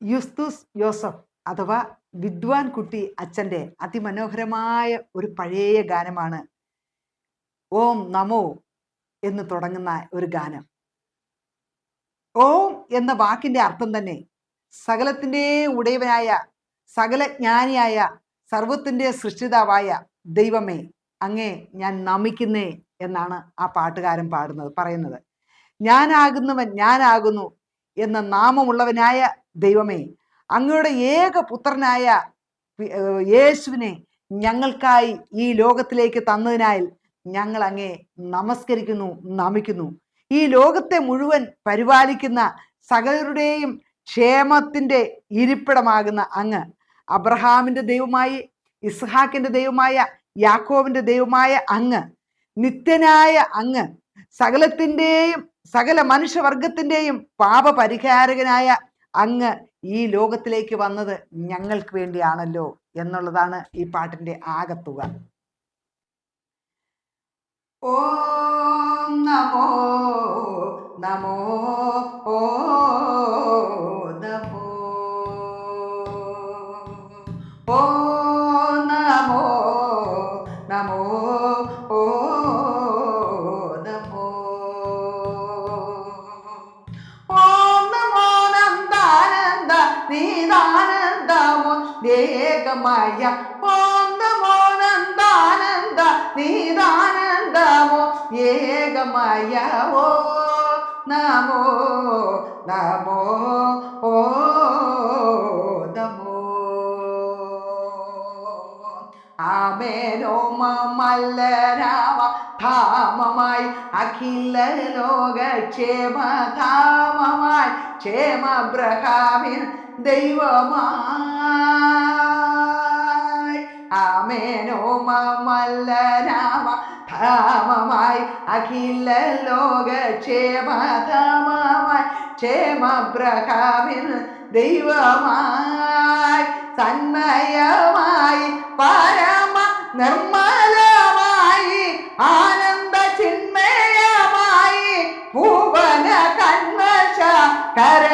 യുസ്തുസ് യോസഫ് അഥവാ വിദ്വാൻ കുട്ടി അച്ഛന്റെ അതിമനോഹരമായ ഒരു പഴയ ഗാനമാണ് ഓം നമോ എന്ന് തുടങ്ങുന്ന ഒരു ഗാനം. ഓം എന്ന വാക്കിന്റെ അർത്ഥം തന്നെ സകലത്തിന്റെ ഉടയവനായ സകല ജ്ഞാനിയായ സർവത്തിന്റെ സൃഷ്ടിതാവായ ദൈവമേ അങ്ങേ ഞാൻ നമിക്കുന്നേ എന്നാണ് ആ പാട്ടുകാരൻ പാടുന്നത് പറയുന്നത്. ഞാനാകുന്നവൻ ഞാനാകുന്നു എന്ന നാമമുള്ളവനായ ദൈവമേ അങ്ങയുടെ ഏക പുത്രനായ യേശുവിനെ ഞങ്ങൾക്കായി ഈ ലോകത്തിലേക്ക് തന്നതിനായി ഞങ്ങൾ അങ്ങേ നമസ്കരിക്കുന്നു നമിക്കുന്നു. ഈ ലോകത്തെ മുഴുവൻ പരിപാലിക്കുന്ന സകലരുടെയും ക്ഷേമത്തിന്റെ ഇരിപ്പിടമാകുന്ന അങ്ങ് അബ്രഹാമിന്റെ ദൈവമായി ഇസ്ഹാക്കിന്റെ ദൈവമായ യാക്കോവിന്റെ ദൈവമായ അങ്ങ് നിത്യനായ അങ്ങ് സകലത്തിന്റെയും സകല മനുഷ്യവർഗത്തിന്റെയും പാപപരിഹാരകനായ അങ്ങ് ഈ ലോകത്തിലേക്ക് വന്നത് ഞങ്ങൾക്ക് വേണ്ടിയാണല്ലോ എന്നുള്ളതാണ് ഈ പാട്ടിന്റെ ആകത്തുക. ഓ നമോ നമോ നീതാനന്ദമോ ദേഹമായ ഓം നമോ നന്ദാനന്ദ നീതാനന്ദമോ ഏകമായ ഓ നമോ നമോ ഓ നമോ. ആമേനോ മല്ലരാമ ധാമമായി അഖില ലോക ക്ഷേമധാമമായി ക്ഷേമബ്രഹാമിൻ ദൈവമായി. ആമേനോമല്ലനാമ ധാമമായി. അഖില ലോകക്ഷേമധാമമായി ക്ഷേമബ്രഹാമിൽ ദൈവമായി. സന്മയമായി. പരമ നിർമ്മലമായി. ആനന്ദ ചിന്മയമായി. ഭൂവന കന്മശ കര